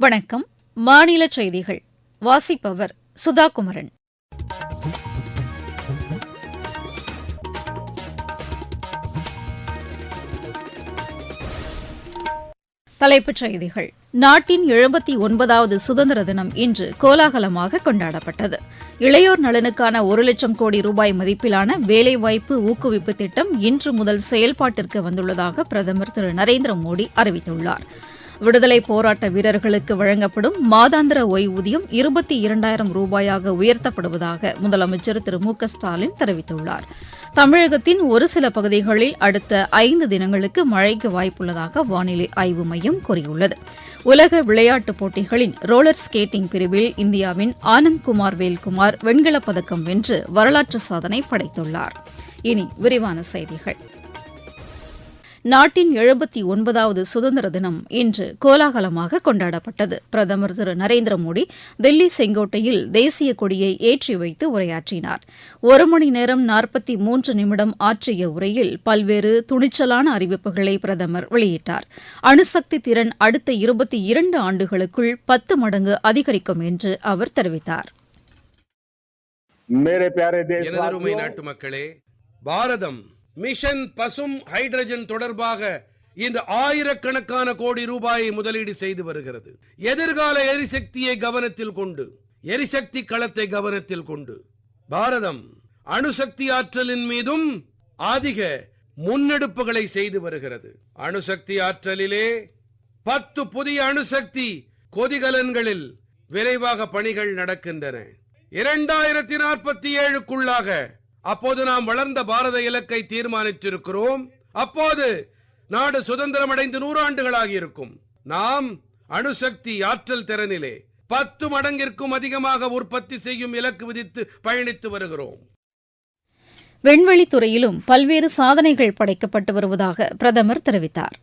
வணக்கம். மாநில செய்திகள். வாசிப்பவர் சுதா குமரன் தலைப்புச் செய்திகள். நாட்டின் எழுபத்தி ஒன்பதாவது சுதந்திர தினம் இன்று கோலாகலமாக கொண்டாடப்பட்டது. இளையோர் நலனுக்கான ஒரு லட்சம் கோடி ரூபாய் மதிப்பிலான வேலைவாய்ப்பு ஊக்குவிப்பு திட்டம் இன்று முதல் செயல்பாட்டிற்கு வந்துள்ளதாக பிரதமர் திரு நரேந்திர மோடி அறிவித்துள்ளார். விடுதலை போராட்ட வீரர்களுக்கு வழங்கப்படும் மாதாந்திர ஓய்வூதியம் இருபத்தி இரண்டாயிரம் ரூபாயாக உயர்த்தப்படுவதாக முதலமைச்சர் திரு மு க ஸ்டாலின் தெரிவித்துள்ளார். தமிழகத்தின் ஒரு சில பகுதிகளில் அடுத்த ஐந்து தினங்களுக்கு மழைக்கு வாய்ப்புள்ளதாக வானிலை ஆய்வு மையம் கூறியுள்ளது. உலக விளையாட்டுப் போட்டிகளின் ரோலர் ஸ்கேட்டிங் பிரிவில் இந்தியாவின் ஆனந்த் குமார் வேல்குமார் வெண்கலப் பதக்கம் வென்று வரலாற்று சாதனை படைத்துள்ளார். இனி விரிவான செய்திகள். நாட்டின் எழுபத்தி ஒன்பதாவது சுதந்திர தினம் இன்று கோலாகலமாக கொண்டாடப்பட்டது. பிரதமர் திரு நரேந்திர மோடி தில்லி செங்கோட்டையில் தேசிய கொடியை ஏற்றி வைத்து உரையாற்றினார். ஒரு மணி நேரம் நாற்பத்தி மூன்று நிமிடம் ஆற்றிய உரையில் பல்வேறு துணிச்சலான அறிவிப்புகளை பிரதமர் வெளியிட்டார். அணுசக்தி திறன் அடுத்த இருபத்தி இரண்டு ஆண்டுகளுக்குள் பத்து மடங்கு அதிகரிக்கும் என்று அவர் தெரிவித்தார். பாரதம் மிஷன் பசும் ஹைட்ரஜன் தொடர்பாக இன்று ஆயிரக்கணக்கான கோடி ரூபாயை முதலீடு செய்து வருகிறது. எதிர்கால எரிசக்தியை கவனத்தில் கொண்டு எரிசக்தி களத்தை கவனத்தில் கொண்டு பாரதம் அணுசக்தி ஆற்றலின் மீதும் அதிக முன்னெடுப்புகளை செய்து வருகிறது. அணுசக்தி ஆற்றலிலே பத்து புதிய அணுசக்தி கொதிகலன்களில் விரைவாக பணிகள் நடக்கின்றன. இரண்டாயிரத்தி நாற்பத்தி ஏழுக்குள்ளாக அப்போது நாம் வளர்ந்த பாரத இலக்கை தீர்மானித்திருக்கிறோம். அப்போது நாடு சுதந்திரம் அடைந்து நூறாண்டுகளாகி இருக்கும். நாம் அணுசக்தி ஆற்றல் திறனிலே பத்து மடங்கிற்கும் அதிகமாக உற்பத்தி செய்யும் இலக்கு விதித்து பயணித்து வருகிறோம். விண்வெளித்துறையிலும் பல்வேறு சாதனைகள் படைக்கப்பட்டு வருவதாக பிரதமர் தெரிவித்தார்.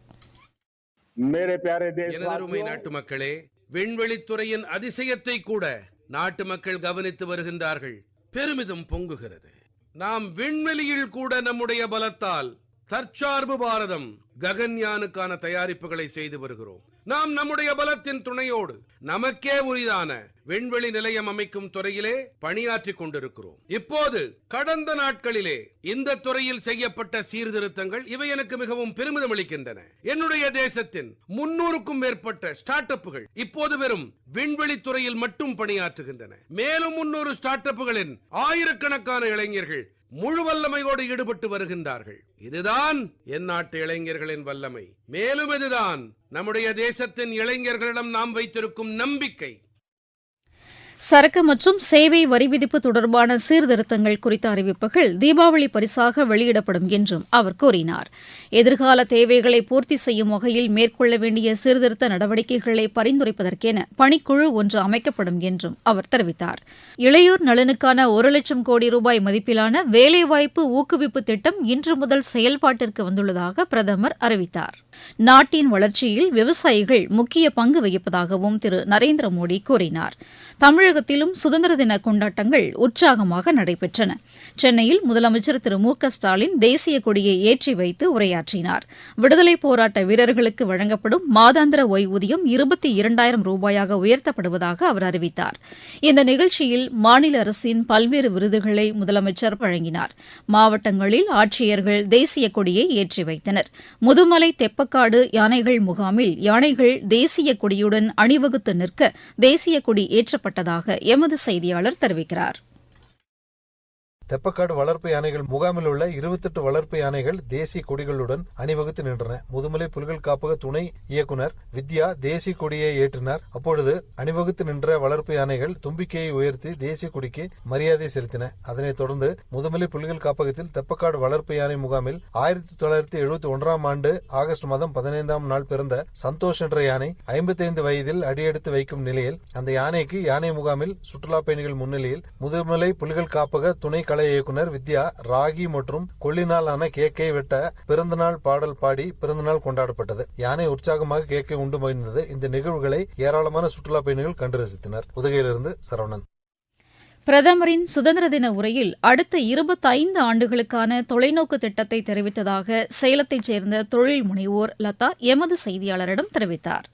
எனதருமை நாட்டு மக்களே விண்வெளித்துறையின் அதிசயத்தை கூட நாட்டு மக்கள் கவனித்து வருகின்றார்கள். பெருமிதம் பொங்குகிறது. நாம் விண்வெளியில் கூட நம்முடைய பலத்தால் தற்சார்பு பாரதம் ககன்யானுக்கான தயாரிப்புகளை செய்து வருகிறோம். நாம் நம்முடைய பலத்தின் துணையோடு நமக்கே உரிதான விண்வெளி நிலையம் அமைக்கும் துறையிலே பணியாற்றிக் கொண்டிருக்கிறோம். இப்போது கடந்த நாட்களிலே இந்த துறையில் செய்யப்பட்ட சீர்திருத்தங்கள் இவை எனக்கு மிகவும் பெருமிதம் அளிக்கின்றன. என்னுடைய தேசத்தின் முன்னூறுக்கும் மேற்பட்ட ஸ்டார்ட் அப்புகள் இப்போது வெறும் விண்வெளி துறையில் மட்டும் பணியாற்றுகின்றன. மேலும் முன்னூறு ஸ்டார்ட் அப்புகளின் ஆயிரக்கணக்கான இளைஞர்கள் முழு வல்லமையோடு ஈடுபட்டு வருகின்றார்கள். இதுதான் என் நாட்டு இளைஞர்களின் வல்லமை. மேலும் இதுதான் நம்முடைய தேசத்தின் இளைஞர்களிடம் நாம் வைத்திருக்கும் நம்பிக்கை. சரக்கு மற்றும் சேவை வரி விதிப்பு தொடர்பான சீர்திருத்தங்கள் குறித்த அறிவிப்புகள் தீபாவளி பரிசாக வெளியிடப்படும் என்றும் அவர் கூறினார். எதிர்கால தேவைகளை பூர்த்தி செய்யும் வகையில் மேற்கொள்ள வேண்டிய சீர்திருத்த நடவடிக்கைகளை பரிந்துரைப்பதற்கென பணிக்குழு ஒன்று அமைக்கப்படும் என்றும் அவர் தெரிவித்தார். இளையோர் நலனுக்கான ஒரு லட்சம் கோடி ரூபாய் மதிப்பிலான வேலைவாய்ப்பு ஊக்குவிப்பு திட்டம் இன்று முதல் செயல்பாட்டிற்கு வந்துள்ளதாக பிரதமர் அறிவித்தார். நாட்டின் வளர்ச்சியில் விவசாயிகள் முக்கிய பங்கு வகிப்பதாகவும் திரு நரேந்திர மோடி கூறினார். தமிழ் தமிழகத்திலும் சுதந்திர தின கொண்டாட்டங்கள் உற்சாகமாக நடைபெற்றன. சென்னையில் முதலமைச்சர் திரு மு க ஸ்டாலின் தேசிய கொடியை ஏற்றி வைத்து உரையாற்றினார். விடுதலை போராட்ட வீரர்களுக்கு வழங்கப்படும் மாதாந்திர ஓய்வூதியம் இருபத்தி இரண்டாயிரம் ரூபாயாக உயர்த்தப்படுவதாக அவர் அறிவித்தார். இந்த நிகழ்ச்சியில் மாநில அரசின் பல்வேறு விருதுகளை முதலமைச்சர் வழங்கினார். மாவட்டங்களில் ஆட்சியர்கள் தேசிய கொடியை ஏற்றி வைத்தனர். முதுமலை தெப்பக்காடு யானைகள் முகாமில் யானைகள் தேசிய கொடியுடன் அணிவகுத்து நிற்க தேசிய கொடி ஏற்றப்பட்டதாக எமது செய்தியாளர் தெரிவிக்கிறார். தெப்பக்காடு வளர்ப்பு யானைகள் முகாமில் உள்ள இருபத்தெட்டு வளர்ப்பு யானைகள் தேசிய கொடிகளுடன் அணிவகுத்து நின்றன. முதுமலை புலிகள் காப்பக துணை இயக்குனர் வித்யா தேசிய கொடியை ஏற்றினார். அப்பொழுது அணிவகுத்து நின்ற வளர்ப்பு யானைகள் தும்பிக்கையை உயர்த்தி தேசிய கொடிக்கு மரியாதை செலுத்தின. அதனைத் தொடர்ந்து முதுமலை புலிகள் காப்பகத்தில் தெப்பக்காடு வளர்ப்பு யானை முகாமில் ஆயிரத்தி தொள்ளாயிரத்தி எழுபத்தி ஒன்றாம் ஆண்டு ஆகஸ்ட் மாதம் பதினைந்தாம் நாள் பிறந்த சந்தோஷ் என்ற யானை ஐம்பத்தைந்து வயதில் அடியெடுத்து வைக்கும் நிலையில் அந்த யானைக்கு யானை முகாமில் சுற்றுலா பயணிகள் முன்னிலையில் முதுமலை புலிகள் காப்பக துணை கலை இயக்குனர் வித்யா ராகி மற்றும் கொள்ளினாலான கேக்கை வெட்ட பிறந்தநாள் பாடல் பாடி பிறந்தநாள் கொண்டாடப்பட்டது. யானை உற்சாகமாக கேக்கை உண்டு மகிழ்ந்தது. இந்த நிகழ்வுகளை ஏராளமான சுற்றுலா பயணிகள் கண்டு ரசித்தனர். உதகையிலிருந்து சரவணன். பிரதமரின் சுதந்திர தின உரையில் அடுத்த இருபத்தைந்து ஆண்டுகளுக்கான தொலைநோக்கு திட்டத்தை தெரிவித்ததாக சேலத்தைச் சேர்ந்த தொழில் முனைவோர் லதா எமது செய்தியாளரிடம் தெரிவித்தார்.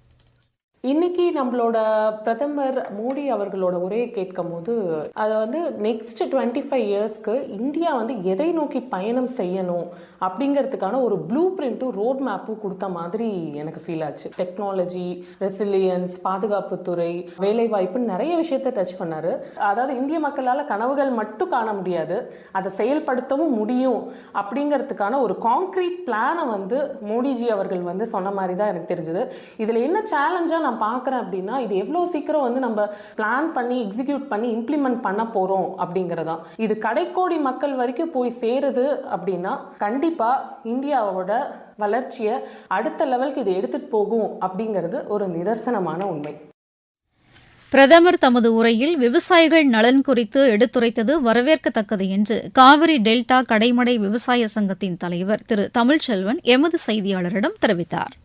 இன்னைக்கு நம்மளோட பிரதமர் மோடி அவர்களோட உரையை கேட்கும் போது அதை வந்து நெக்ஸ்ட் டுவெண்ட்டி ஃபைவ் இயர்ஸ்க்கு இந்தியா வந்து எதை நோக்கி பயணம் செய்யணும் அப்படிங்கிறதுக்கான ஒரு ப்ளூ பிரிண்ட்டும் ரோட் மேப்பும் கொடுத்த மாதிரி எனக்கு ஃபீல் ஆச்சு. டெக்னாலஜி ரெசிலியன்ஸ் பாதுகாப்புத்துறை வேலைவாய்ப்புன்னு நிறைய விஷயத்த டச் பண்ணாரு. அதாவது இந்திய மக்களால் கனவுகள் மட்டும் காண முடியாது. அதை செயல்படுத்தவும் முடியும் அப்படிங்கிறதுக்கான ஒரு காங்க்ரீட் பிளானை வந்து மோடிஜி அவர்கள் வந்து சொன்ன மாதிரி தான் எனக்கு தெரிஞ்சுது. இதில் என்ன சேலஞ்சாக நான் பார்க்குறேன் அப்படின்னா இது எவ்வளோ சீக்கிரம் வந்து நம்ம பிளான் பண்ணி எக்ஸிக்யூட் பண்ணி இம்ப்ளிமெண்ட் பண்ண போகிறோம் அப்படிங்கிறதா இது கடைக்கோடி மக்கள் வரைக்கும் போய் சேருது அப்படின்னா கண்டிப்பாக இந்தியாவோட வளர்ச்சியை அடுத்த லெவலுக்கு இது எடுத்துகிட்டு போகும் அப்படிங்கிறது ஒரு நிதர்சனமான உண்மை. பிரதமர் தமது உரையில் விவசாயிகள் நலன் குறித்து எடுத்துரைத்தது வரவேற்கத்தக்கது என்று காவிரி டெல்டா கடைமடை விவசாய சங்கத்தின் தலைவர் திரு தமிழ்ச்செல்வன் எமது செய்தியாளரிடம் தெரிவித்தார்.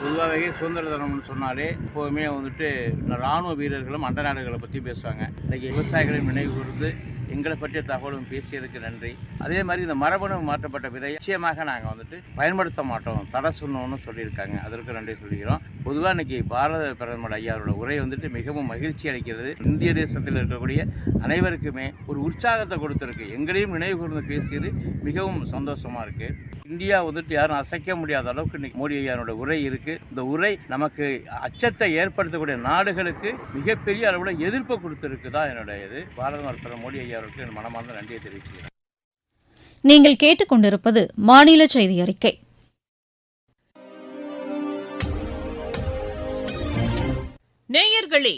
பொதுவாகவே சுதந்திர தினம்னு சொன்னாலே எப்போவுமே வந்துட்டு இராணுவ ராணுவ வீரர்களும் அண்ட நாடுகளை பற்றி பேசுவாங்க. இன்றைக்கி விவசாயிகளின் நினைவு கூர்ந்து எங்களை பற்றிய தகவலும் பேசியதுக்கு நன்றி. அதே மாதிரி இந்த மரபணு மாற்றப்பட்ட விதை நிச்சயமாக நாங்கள் வந்துட்டு பயன்படுத்த மாட்டோம். தடை சொன்னோம்னு சொல்லியிருக்காங்க. அதற்கு நன்றி சொல்லிக்கிறோம். பொதுவாக இன்றைக்கி பாரத பிரதமர் ஐயாவோட உரை வந்துட்டு மிகவும் மகிழ்ச்சி அளிக்கிறது. இந்திய தேசத்தில் இருக்கக்கூடிய அனைவருக்குமே ஒரு உற்சாகத்தை கொடுத்துருக்கு. எங்களையும் நினைவு கூர்ந்து பேசியது மிகவும் சந்தோஷமாக இருக்குது இந்தியா வந்துட்டு யாரும் அசைக்க முடியாத அளவுக்கு இன்னைக்கு மோடி ஐயானோட உரை இருக்கு. இந்த உரை நமக்கு அச்சத்தை ஏற்படுத்தக்கூடிய நாடுகளுக்கு மிகப்பெரிய அளவில் எதிர்ப்பை கொடுத்துருக்கு தான் என்னுடைய இது பாரத பிரதமர் மோடி ஐயா அவருக்கு என் மனமார்ந்த நன்றியை தெரிவிச்சுக்கிறேன். நீங்கள் கேட்டுக்கொண்டிருப்பது மாநில செய்தி அறிக்கை. நேயர்களே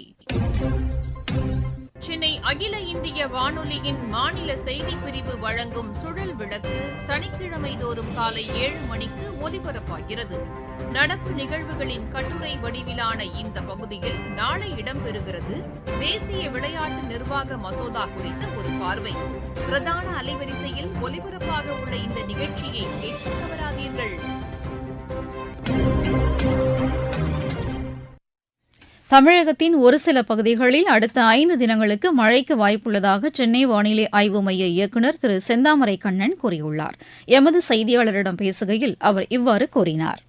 சென்னை அகில இந்திய வானொலியின் மாநில செய்திப் பிரிவு வழங்கும் சுழல் விளக்கு சனிக்கிழமை தோறும் காலை ஏழு மணிக்கு ஒலிபரப்பாகிறது. நடப்பு நிகழ்வுகளின் கட்டுரை வடிவிலான இந்த பகுதியில் நாளை இடம்பெறுகிறது. தேசிய விளையாட்டு நிர்வாக மசோதா குறித்த ஒரு பார்வை. பிரதான அலைவரிசையில் ஒலிபரப்பாக உள்ள இந்த நிகழ்ச்சியை கேட்க தவறாதீர்கள் தமிழகத்தின் ஒரு சில பகுதிகளில் அடுத்த ஐந்து தினங்களுக்கு மழைக்கு வாய்ப்புள்ளதாக சென்னை வானிலை ஆய்வு மைய இயக்குநர் திரு செந்தாமரை கண்ணன் கூறியுள்ளார். எமது செய்தியாளரிடம் பேசுகையில் அவர் இவ்வாறு கூறினார்.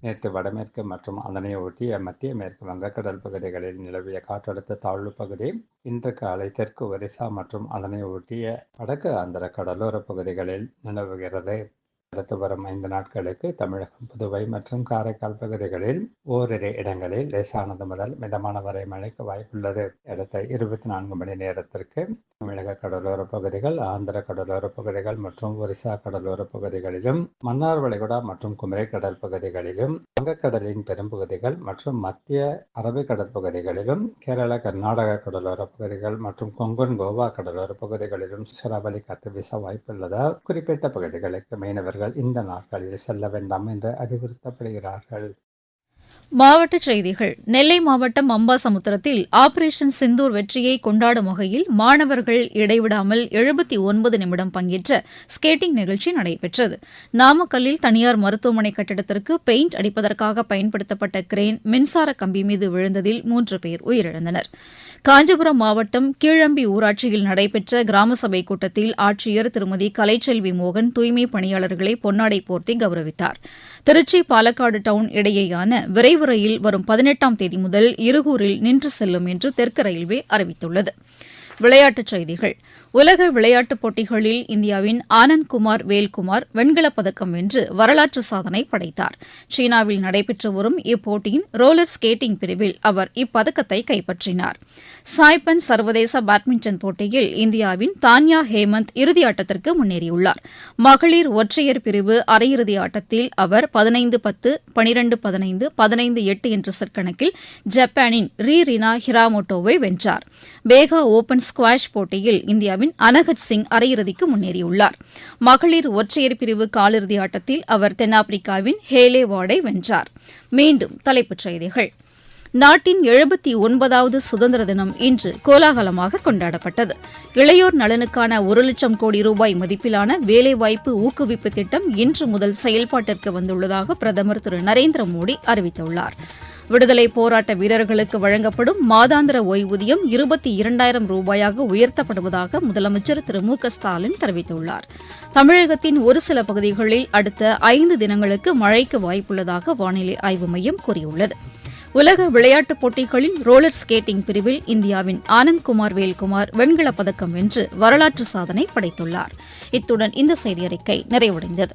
நேற்று வடமேற்கு மற்றும் அதனை ஒட்டிய மத்திய மேற்கு வங்கக்கடல் பகுதிகளில் நிலவிய காற்றழுத்த தாழ்வு பகுதி இன்று காலை தெற்கு ஒரிசா மற்றும் அதனை ஒட்டிய வடக்கு ஆந்திர கடலோர பகுதிகளில் நிலவுகிறது. அடுத்து வரும் ஐந்து நாட்களுக்கு தமிழகம் புதுவை மற்றும் காரைக்கால் பகுதிகளில் ஓரிரு இடங்களில் லேசானது முதல் மிதமான வரை மழைக்கு வாய்ப்புள்ளது. அடுத்த இருபத்தி நான்கு மணி நேரத்திற்கு தமிழக கடலோர பகுதிகள் ஆந்திர கடலோர பகுதிகள் மற்றும் ஒரிசா கடலோர பகுதிகளிலும் மன்னார் வளைகுடா மற்றும் குமரி கடல் பகுதிகளிலும் வங்கக்கடலின் பெரும்பகுதிகள் மற்றும் மத்திய அரபிக்கடல் பகுதிகளிலும் கேரள கர்நாடக கடலோர பகுதிகள் மற்றும் கொங்கன் கோவா கடலோர பகுதிகளிலும் சுறாவளி காற்று வீச வாய்ப்புள்ளதால் குறிப்பிட்ட பகுதிகளுக்கு மீனவர்கள் இந்த நாட்களில் செல்ல வேண்டாம் என்று அறிவுறுத்தப்படுகிறார்கள். மாவட்டச் செய்திகள். நெல்லை மாவட்டம் அம்பாசமுத்திரத்தில் ஆபரேஷன் சிந்தூர் வெற்றியை கொண்டாடும் வகையில் மாணவர்கள் இடைவிடாமல் எழுபத்தி ஒன்பது நிமிடம் பங்கேற்ற ஸ்கேட்டிங் நிகழ்ச்சி நடைபெற்றது. நாமக்கல்லில் தனியார் மருத்துவமனை கட்டிடத்திற்கு பெயிண்ட் அடிப்பதற்காக பயன்படுத்தப்பட்ட கிரேன் மின்சார கம்பி மீது விழுந்ததில் மூன்று பேர் உயிரிழந்தனர். காஞ்சிபுரம் மாவட்டம் கீழம்பி ஊராட்சியில் நடைபெற்ற கிராம சபை கூட்டத்தில் ஆட்சியர் திருமதி கலைச்செல்வி மோகன் தூய்மை பணியாளர்களை பொன்னாடை போர்த்தி கௌரவித்தார். திருச்சி பாலக்காடு டவுன் இடையேயான விரைவு ரயில் வரும் பதினெட்டாம் தேதி முதல் இருகூரில் நின்று செல்லும் என்று தெற்கு ரயில்வே அறிவித்துள்ளது. விளையாட்டுச் செய்திகள். உலக விளையாட்டுப் போட்டிகளில் இந்தியாவின் ஆனந்த்குமார் வேல்குமார் வெண்கலப் பதக்கம் வென்று வரலாற்று சாதனை படைத்தார். சீனாவில் நடைபெற்று வரும் இப்போட்டியின் ரோலர் ஸ்கேட்டிங் பிரிவில் அவர் இப்பதக்கத்தை கைப்பற்றினார். சாய்பன் சர்வதேச பேட்மிண்டன் போட்டியில் இந்தியாவின் தான்யா ஹேமந்த் இறுதியாட்டத்திற்கு முன்னேறியுள்ளார். மகளிர் ஒற்றையர் பிரிவு அரையிறுதி ஆட்டத்தில் அவர் பதினைந்து பத்து பனிரெண்டு பதினைந்து பதினைந்து எட்டு என்ற செட் கணக்கில் ஜப்பானின் ரீ ரினா ஹிராமோட்டோவை வென்றார். பேகா ஓபன் ஸ்குவாஷ் போட்டியில் இந்தியாவின் இந்தியாவின் அனகட் சிங் அரையிறுதிக்கு முன்னேறியுள்ளார். மகளிர் ஒற்றையர் பிரிவு காலிறுதி ஆட்டத்தில் அவர் தென்னாப்பிரிக்காவின் ஹேலே வார்டை வென்றார். மீண்டும் தலைப்புச் செய்திகள். நாட்டின் எழுபத்தி ஒன்பதாவது சுதந்திர தினம் இன்று கோலாகலமாக கொண்டாடப்பட்டது. இளையோர் நலனுக்கான ஒரு லட்சம் கோடி ரூபாய் மதிப்பிலான வேலைவாய்ப்பு ஊக்குவிப்பு திட்டம் இன்று முதல் செயல்பாட்டிற்கு வந்துள்ளதாக பிரதமர் திரு நரேந்திர மோடி அறிவித்துள்ளாா் விடுதலை போராட்ட வீரர்களுக்கு வழங்கப்படும் மாதாந்திர ஓய்வூதியம் இருபத்தி இரண்டாயிரம் ரூபாயாக உயர்த்தப்படுவதாக முதலமைச்சர் திரு மு க ஸ்டாலின் தெரிவித்துள்ளார். தமிழகத்தின் ஒரு சில பகுதிகளில் அடுத்த ஐந்து தினங்களுக்கு மழைக்கு வாய்ப்புள்ளதாக வானிலை ஆய்வு மையம் கூறியுள்ளது. உலக விளையாட்டுப் போட்டிகளில் ரோலர் ஸ்கேட்டிங் பிரிவில் இந்தியாவின் ஆனந்த்குமார் வேல்குமார் வெண்கலப் பதக்கம் வென்று வரலாற்று சாதனை படைத்துள்ளார். இத்துடன் இந்த செய்தியறிக்கை நிறைவடைந்தது.